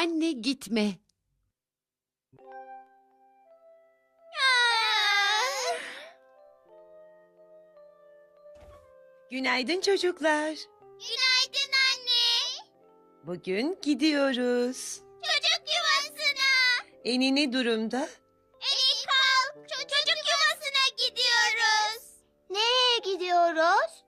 Anne gitme. Günaydın çocuklar. Günaydın anne. Bugün gidiyoruz. Çocuk yuvasına. Eni ne durumda? Eni kalk. Çocuk yuvasına gidiyoruz. Nereye gidiyoruz?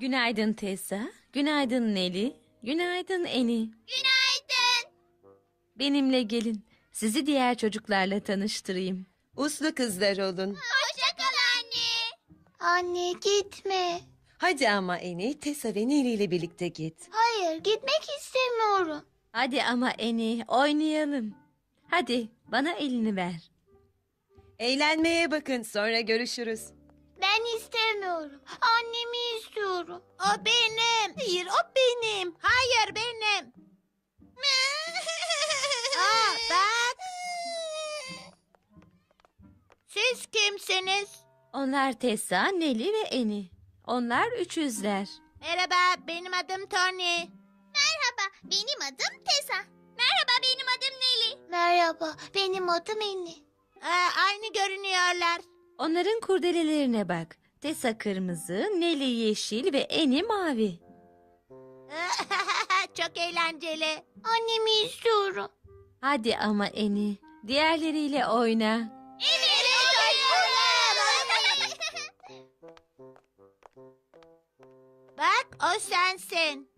Günaydın Tessa. Günaydın Neli. Günaydın Eni. Günaydın. Benimle gelin. Sizi diğer çocuklarla tanıştırayım. Uslu kızlar olun. Hoşça kal anne. Anne gitme. Hadi ama Eni, Tessa ve Nili ile birlikte git. Hayır gitmek istemiyorum. Hadi ama Eni oynayalım. Hadi bana elini ver. Eğlenmeye bakın, sonra görüşürüz. Ben istemiyorum. Annemi istiyorum. O benim. Hayır o benim. Hayır benim. Aa, bak. Siz kimsiniz? Onlar Tessa, Neli ve Eni. Onlar üçüzler. Merhaba benim adım Tony. Merhaba benim adım Tessa. Merhaba benim adım Nelly. Merhaba benim adım Eni. aynı görünüyorlar. Onların kurdelelerine bak. Tessa kırmızı, Neli yeşil ve Eni mavi. Çok eğlenceli. Annemi istiyorum. Hadi ama Eni, diğerleriyle oyna. Evet, Bak o sensin.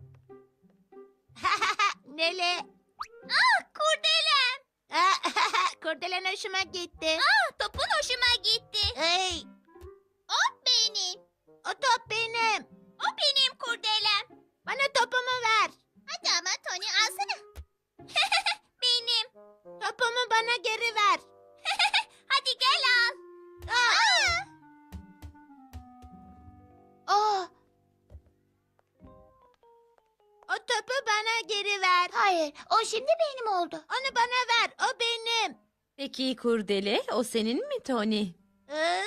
Nele? Kurdelen hoşuma gitti. Ah topun hoşuma gitti. Hey. O benim. O top benim. O benim kurdelem. Bana topumu ver. Hadi ama Tony alsana. benim. Topumu bana geri ver. Hadi gel al. Aa. Aa. O topu bana geri ver. Hayır, o şimdi benim oldu. Onu bana ver, o benim. Peki kurdele, o senin mi Tony? Ee,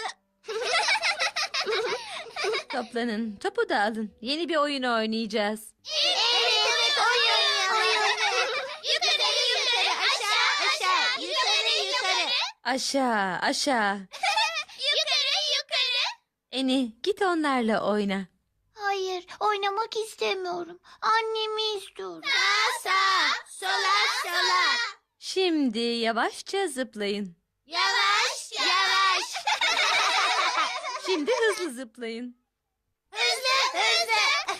Toplanın, topu da alın. Yeni bir oyun oynayacağız. evet, evet, oyun, oyun. Yukarı, yukarı, aşağı, aşağı, yukarı, yukarı. Aşağı, aşağı. Yukarı, yukarı. Eni, git onlarla oyna. Hayır, oynamak istemiyorum. Annemi istiyorum. Sağ, sağ, sola, sola. Şimdi yavaşça zıplayın. Yavaş, yavaş. Şimdi hızlı zıplayın. Hızlı, hızlı.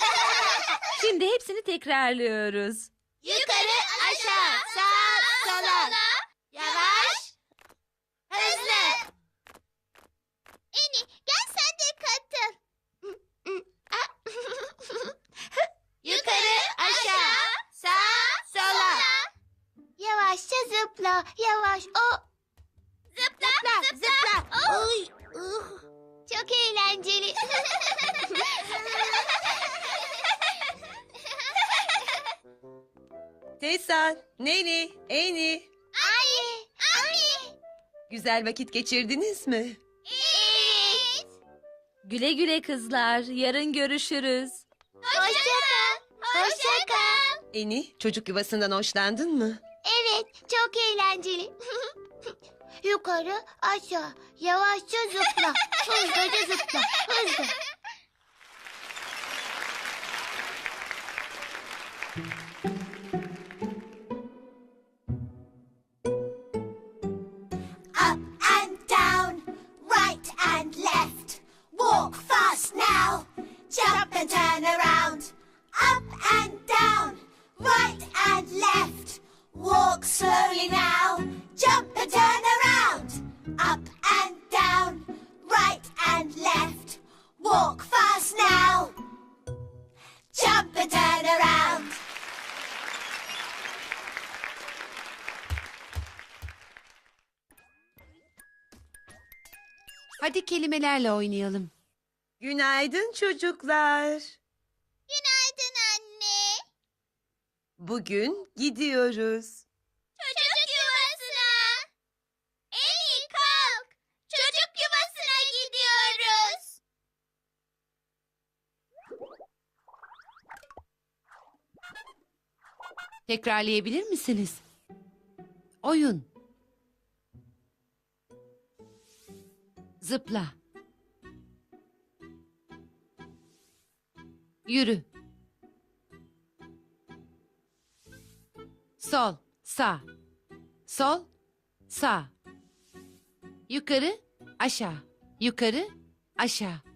Şimdi hepsini tekrarlıyoruz. Yukarı, aşağı, sağ, sola. Yavaş, hızlı. Eni, gel sen de katıl. Yukarı, aşağı, sağ, sola. Yavaşça zıpla, yavaş. O. Zıpla, zıpla, zıpla. Oy. uh. Çok eğlenceli. Tessa, Nili, Eni. Anne, anne. Güzel vakit geçirdiniz mi? Evet. Güle güle kızlar. Yarın görüşürüz. Hoşça kal. Hoşça kal. Eni, çocuk yuvasından hoşlandın mı? Evet, çok eğlenceli. Yukarı, aşağı, yavaşça zıpla. Hızlıca zıpla, hızlı. Walk slowly now, jump and turn around. Up and down, right and left. Walk fast now, jump and turn around. Hadi kelimelerle oynayalım. Günaydın çocuklar. Günaydın anne. Bugün gidiyoruz. Çocuk yuvasına. Eni kalk. Çocuk yuvasına. Tekrarlayabilir misiniz? Oyun. Zıpla. Yürü. Sol, sağ. Sol, sağ. Yukarı, aşağı. Yukarı, aşağı.